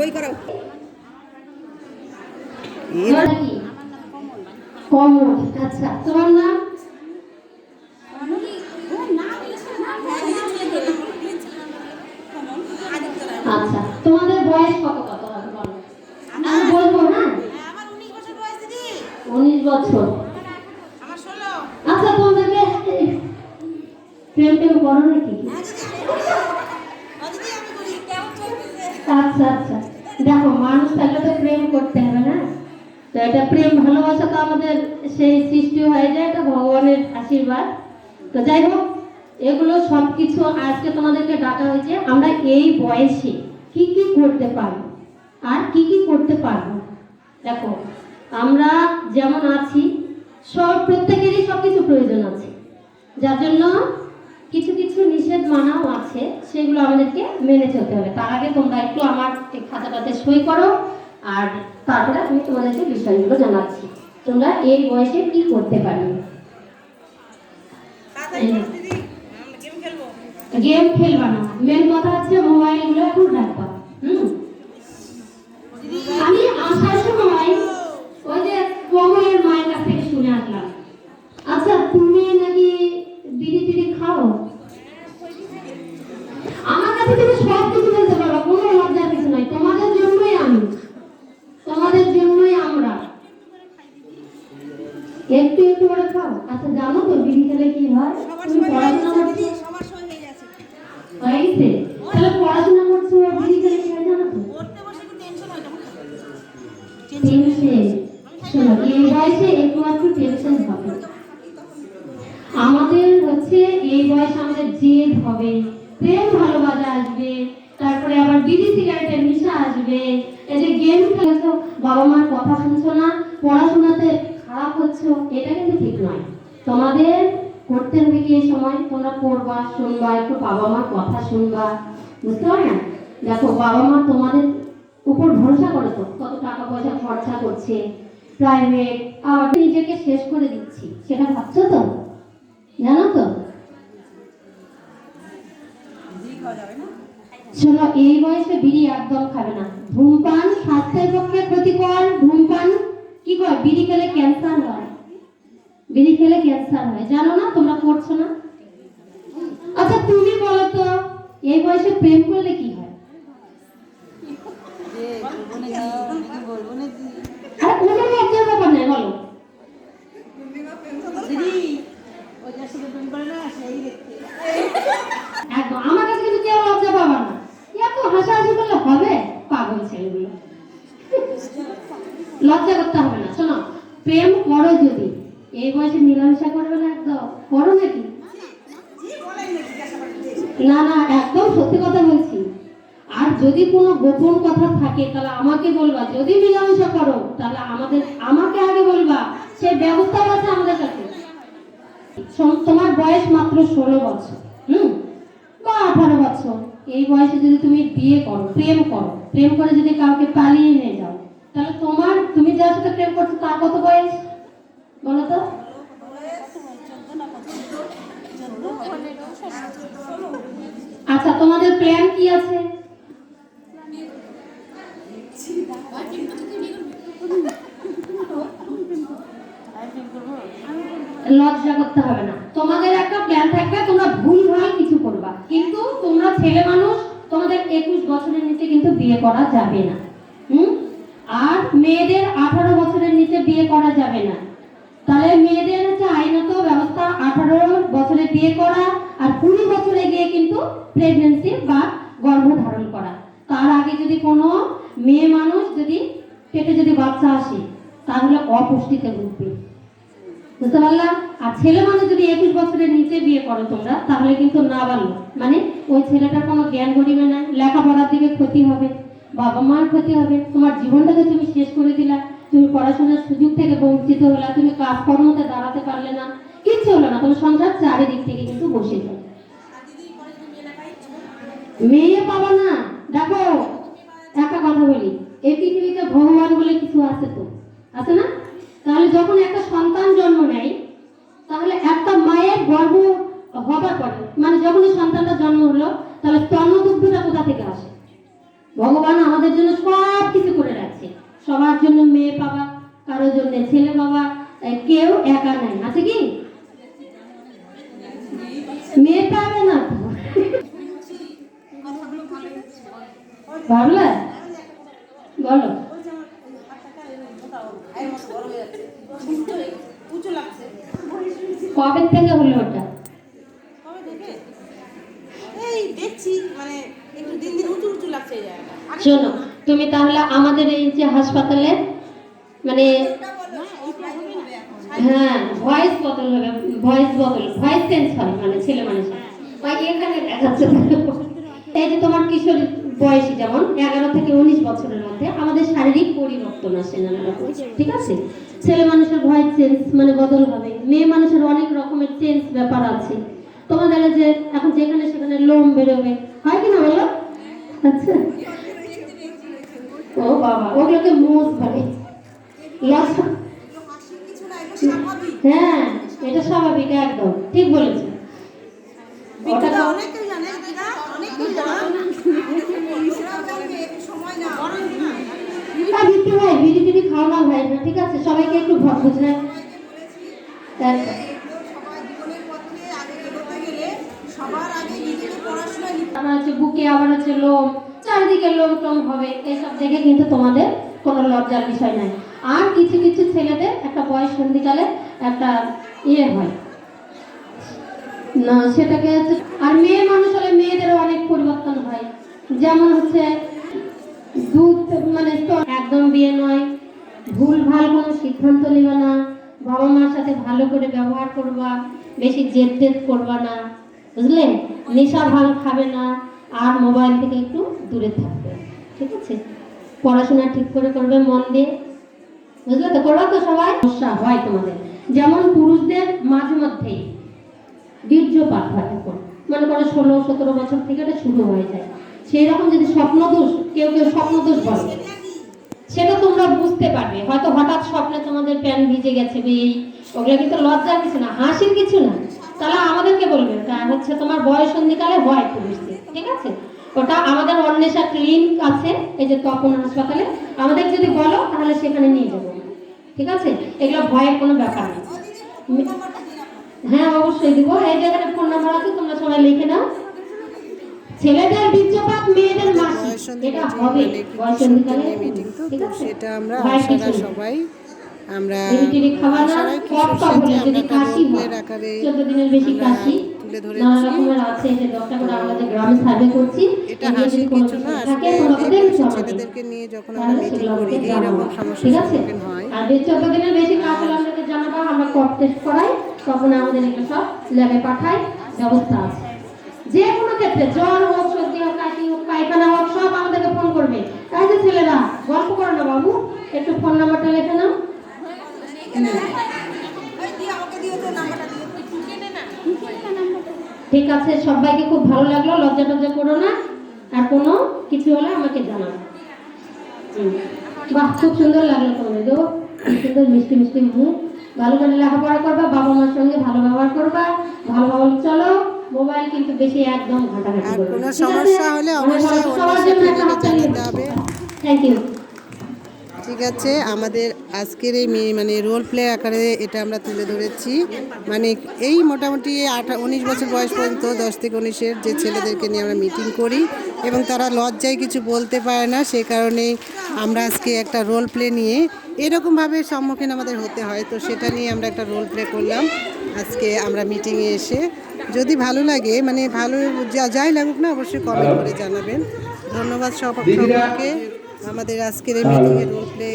সই করাও। কমল। আচ্ছা তোমার নাম? আচ্ছা তোমাদের বয়স কত কত? হবে বলো। আমি বলব আমার উনিশ বছর। বয়স দিদি উনিশ বছর আমার ষোলো আচ্ছা তোমাদেরকে প্রেম করো নাকি? আচ্ছা আচ্ছা। দেখো, মানুষ থাকলে তো প্রেম করতে হবে না। তো এটা প্রেম, ভালোবাসা তো আমাদের সেই সৃষ্টি হয়ে যায় এটা ভগবানের আশীর্বাদ। তো যাই হোক, এগুলো সব কিছু আজকে তোমাদেরকে ডাকা হয়েছে। আমরা এই বয়সে কি কি করতে পারব? আর কি কি করতে পারব? দেখো, আমরা যেমন আছি, সব প্রত্যেকেরই সব কিছু প্রয়োজন আছে। যার জন্য কিছু কিছু নিষেধ মানাও সেগুলো আমাদেরকে মেনে চলতে হবে। তার আগে তোমরা একটু আমার এই খাতাটাতে সই করো আর তারপরে আমি তোমাদেরকে বিষয়গুলো জানাচ্ছি। তোমরা এই বয়সে কি করতে পারবে? গেম খেলবা। না। মেন কথা হচ্ছে মোবাইলগুলো একটু রাখবা। হুম আমি আসার সময় ওই যে কমলের মায়ের কাছ থেকে শুনে আসলাম আচ্ছা তুমি নাকি বিড়ি টিড়ি খাও আমার কাছে তুমি সব কিছু বলতে পারো কোনো লজ্জার কিছু নাই তোমাদের জন্যই আমি তোমাদের জন্যই আমরা একটু একটু করে খাও। আচ্ছা জানো তো বিড়ি খেলে কি হয়? তুমি পড়াশোনা করছ? হয়ে হয়েছে তাহলে পড়াশোনা করছ বিড়ি খেলে কি হয় জানো তো? পড়তে বসে কি টেনশন হয়। শোনো এই বয়সে একটু টেনশন হবে। আমাদের হচ্ছে এই বয়সে আমাদের জেদ হবে। প্রেম ভালোবাসা আসবে তারপরে আবার বিড়ি সিগারেটের নেশা আসবে। এই যে গেম খেলেছো বাবা মার কথা শুনছো না? পড়াশোনাতে খারাপ হচ্ছে এটা কিন্তু ঠিক নয়। তোমাদের করতে হবে কি এই সময়? তোমরা পড়বা, শুনবা, একটু বাবা মার কথা শুনবা। বুঝতে পারলে? দেখো বাবা মা তোমাদের উপর ভরসা করে তো, কত টাকা পয়সা খরচা করছে প্রাইভেট আবার নিজেকে শেষ করে দিচ্ছি। সেটা ভাবছ তো? জানো তো? শোনো, এই বয়সে বিড়ি একদম খাবে না। ধূমপান স্বাস্থ্যের পক্ষে ক্ষতিকর ধূমপান কি করে বিড়ি খেলে ক্যান্সার হয় বিড়ি খেলে ক্যান্সার হয়। জানো না? তোমরা পড়ছো না? আচ্ছা তুমি বলো তো, এই বয়সে প্রেম করলে কি হয় আরে কোনো লজ্জার ব্যাপার নেই বলো দিদি ওই যার সাথে প্রেম করে না সেই দেখতে একদম আমার কাছে কিন্তু কেউ লজ্জা পাবা না এত হাসাহাসি করলে হবে পাগল ছেলেগুলো লজ্জা করতে হবে না শোনো প্রেম করো যদি এই মিলামেশা করবে না একদম। করো নাকি? না না, একদম সত্যি কথা বলছি। আর যদি কোনো গোপন কথা থাকে, তাহলে আমাকে বলবা। যদি মিলামেশা করো, তাহলে আমাদের, আমাকে আগে বলবা। সে ব্যবস্থা আছে আমাদের কাছে। তোমার বয়স মাত্র ষোলো বছর, হুম? বা আঠারো বছর। এই বয়সে যদি তুমি বিয়ে করো, প্রেম করো, প্রেম করে যদি কাউকে পালিয়ে নিয়ে যাও, তাহলে তোমার, তুমি যার সাথে প্রেম করছ, তার কত বয়স? বলো তো। আচ্ছা তোমাদের প্ল্যান কি আছে? লজ্জা করতে হবে না। তোমাদের একটা প্ল্যান থাকবে, তোমরা ভুল ভালো কিছু করবা। কিন্তু তোমরা ছেলে মানুষ, তোমাদের একুশ বছরের নিচে কিন্তু বিয়ে করা যাবে না। হুম? আর মেয়েদের আঠারো বছরের নিচে বিয়ে করা যাবে না। তাহলে মেয়েদের আঠারো বছরে বিয়ে করা আর কুড়ি বছরে গিয়ে কিন্তু প্রেগনেন্সি বা গর্ভধারণ করা। তার আগে যদি কোনো মেয়ে মানুষ যদি পেটে যদি বাচ্চা আসে, তাহলে অপুষ্টিতে ভুগবে। বুঝতে পারলাম আর ছেলে মানুষ যদি একুশ বছরের নিচে বিয়ে করো তোমরা, তাহলে কিন্তু না বাড়লো। মানে ওই ছেলেটার কোনো জ্ঞান গরিবে না, লেখাপড়ার দিকে ক্ষতি হবে, বাবা মার ক্ষতি হবে, তোমার জীবনটাকে তুমি শেষ করে দিলা, তুমি পড়াশোনার সুযোগ থেকে বঞ্চিত হলা, তুমি কাজকর্মতে দাঁড়াতে পারলে না। কিচ্ছু হলো না তোমার সংসার চারিদিক থেকে কিন্তু বসে যায়। মেয়ে পাবা না, দেখো, একটা কথা বলি এই পৃথিবীতে ভগবান বলে কিছু আছে তো? আছে না? তাহলে যখন একটা সন্তান জন্ম নেয়, তাহলে একটা মায়ের গর্ভে পরে মানে যখন সন্তানটা জন্ম হলো, তাহলে স্তন্যদুগ্ধটা কোথা থেকে আসে? ভগবান আমাদের জন্য সব কিছু করে রাখছে। সবার জন্য মেয়ে পাবা, কারোর জন্য ছেলে পাবা কেউ একা নাই। আছে কি মেয়ে পাবে না তো। পারলে বলো উঁচু লাগছে কবে থেকে হলো ওটা? এই দেখছি মানে একটু দিন দিন উঁচু উঁচু লাগছে এই জায়গাটা। আগে শোনো তুমি তাহলে আমাদের এই যে হাসপাতালে মানে হ্যাঁ ভয়েস বদল হবে ভয়েস বদল ভয়েস চেঞ্জ হয় মানে ছেলে মানুষের। এখানে দেখাচ্ছে এই যে তোমার কিশোর বয়সী যেমন, এগারো থেকে উনিশ বছরের মধ্যে আমাদের শারীরিক পরিবর্তন আসে নানা রকম ঠিক আছে? ছেলে মানুষের ভয়েস চেঞ্জ মানে বদল হবে, মেয়ে মানুষের অনেক রকমের চেঞ্জ ব্যাপার আছে। তোমাদের যে এখন যেখানে সেখানে লোম বেরোবে, হয় কি না বলো? আচ্ছা। ও বাবা, ওগুলোকে মোজ স্বাভাবিক হ্যাঁ এটা স্বাভাবিক, একদম, ঠিক বলেছ। অনেকেই জানে অনেকেই জানে ওরাও জানবে একটু সময় না বরং না আর বিক্রি ভাই বিড়ি টিড়ি খাওয়া না ভাই না ঠিক আছে, সবাইকে একটু ভর বুঝলে সবাই জীবনের পথে আগে এগোতে গেলে সবার আগে নিজেকে পড়াশোনা নিতে আবার হচ্ছে বুকে আবার হচ্ছে লোম, চারিদিকে লোম হবে এইসব দেখে কিন্তু তোমাদের কোনো লজ্জার বিষয় নাই। আর কিছু কিছু ছেলেদের একটা বয়স সন্ধিকালে একটা ইয়ে হয়। আর মেয়ে মানুষ হলে মেয়েদেরও অনেক পরিবর্তন হয়। যেমন হচ্ছে দুধ মানে একদম বিয়ে নয়। ভুল ভালো কোনো সিদ্ধান্ত নেবে না। বাবা মার সাথে ভালো করে ব্যবহার করবা, বেশি জেদ জেদ করবা না। বুঝলে? নেশা ভাঙ খাবে না, আর মোবাইল থেকে একটু দূরে থাকবে। ঠিক আছে? পড়াশোনা ঠিক করে করবে মন দিয়ে। বুঝলে তো? করবা তো সবাই? সমস্যা হয় তোমাদের। যেমন পুরুষদের মাঝে মধ্যেই বীর্যপাত হয় এখন মনে করো ষোলো, সতেরো বছর থেকে এটা শুরু হয়ে যায়। সেই রকম যদি স্বপ্নদোষ, কেউ কেউ স্বপ্নদোষ বলে। সেটা তোমরা বুঝতে পারবে। হয়তো হঠাৎ স্বপ্নে তোমাদের প্যান ভিজে গেছে, বা এই ওগুলো কিন্তু লজ্জার কিছু না, হাসির কিছু না। তাহলে আমাদেরকে বলবে, তা হচ্ছে তোমার বয়স সন্ধিকালে হয় পুরুষদের ঠিক আছে? ওটা আমাদের অন্বেষা ক্লিনিক আছে, এই যে তপন হাসপাতালে। আমাদের যদি বলো, তাহলে সেখানে নিয়ে যাব। ঠিক আছে? এগুলো ভয়ের কোনো ব্যাপার নেই হ্যাঁ অবশ্যই দিব। এই জায়গাটা ফোন নাম্বার আছে, তোমরা সবাই লিখে নাও। ছেলেদের বীর্যপাত মেয়েদের মাসিক। এটা হবে ঠিক আছে? সেটা আমরা আশারা সবাই আমরা কাশি আকারে চোদ্দ দিনের বেশি কাশি, তুলে নানা ধরেছি। রকমের আছে যে দশটা করে আমাদের গ্রামে সার্ভে করছি। এটা হাসির কিছু না আসলে এই। ছেলেদেরকে নিয়ে যখন আমরা মিটিং করি। সমস্যার সম্মুখীন হয় আর যে চোদ্দ দিনের বেশি কাজ হলে জানাবা আমরা কপ টেস্ট করাই তখন আমাদের এগুলো সব ল্যাবে পাঠাই ব্যবস্থা আছে। যে কোনো ক্ষেত্রে জ্বর হোক সর্দি হোক কাশি হোক পায়খানা হোক সব আমাদেরকে ফোন করবে। তাই যে ছেলেরা, গল্প করো না বাবু, একটু ফোন নাম্বারটা লিখে নাও। ঠিক আছে, সবাইকে খুব ভালো লাগল, লজ্জা টজ্জা করো না। আর কোনো কিছু হলে আমাকে জানাও। বাহ, খুব সুন্দর লাগল তোমাদের খুব সুন্দর মিষ্টি মিষ্টি মুখ। ভালো করে লেখাপড়া করবা, বাবা মার সঙ্গে ভালো ব্যবহার করবা ভালোভাবে চলো। মোবাইল কিন্তু বেশি একদম ঘাটাঘাটি করবে কোনো সমস্যা হলে অবশ্যই জানাতে হবে থ্যাংক ইউ ঠিক আছে আমাদের আজকের এই মানে রোল প্লে আকারে এটা আমরা তুলে ধরেছি। মানে এই মোটামুটি আঠা উনিশ বছর বয়স পর্যন্ত দশ থেকে উনিশের যে ছেলেদেরকে নিয়ে আমরা মিটিং করি এবং তারা লজ্জায় কিছু বলতে পারে না সে কারণে আমরা আজকে একটা রোল প্লে নিয়ে এরকমভাবে সম্মুখীন আমাদের হতে হয়। তো সেটা নিয়ে আমরা একটা রোল প্লে করলাম। আজকে আমরা মিটিংয়ে এসে যদি ভালো লাগে মানে ভালো যা যাই লাগুক না অবশ্যই কমেন্ট করে জানাবেন। ধন্যবাদ সব সকলকে আমাদের আজকের এই মিটিংয়ে রোল প্লে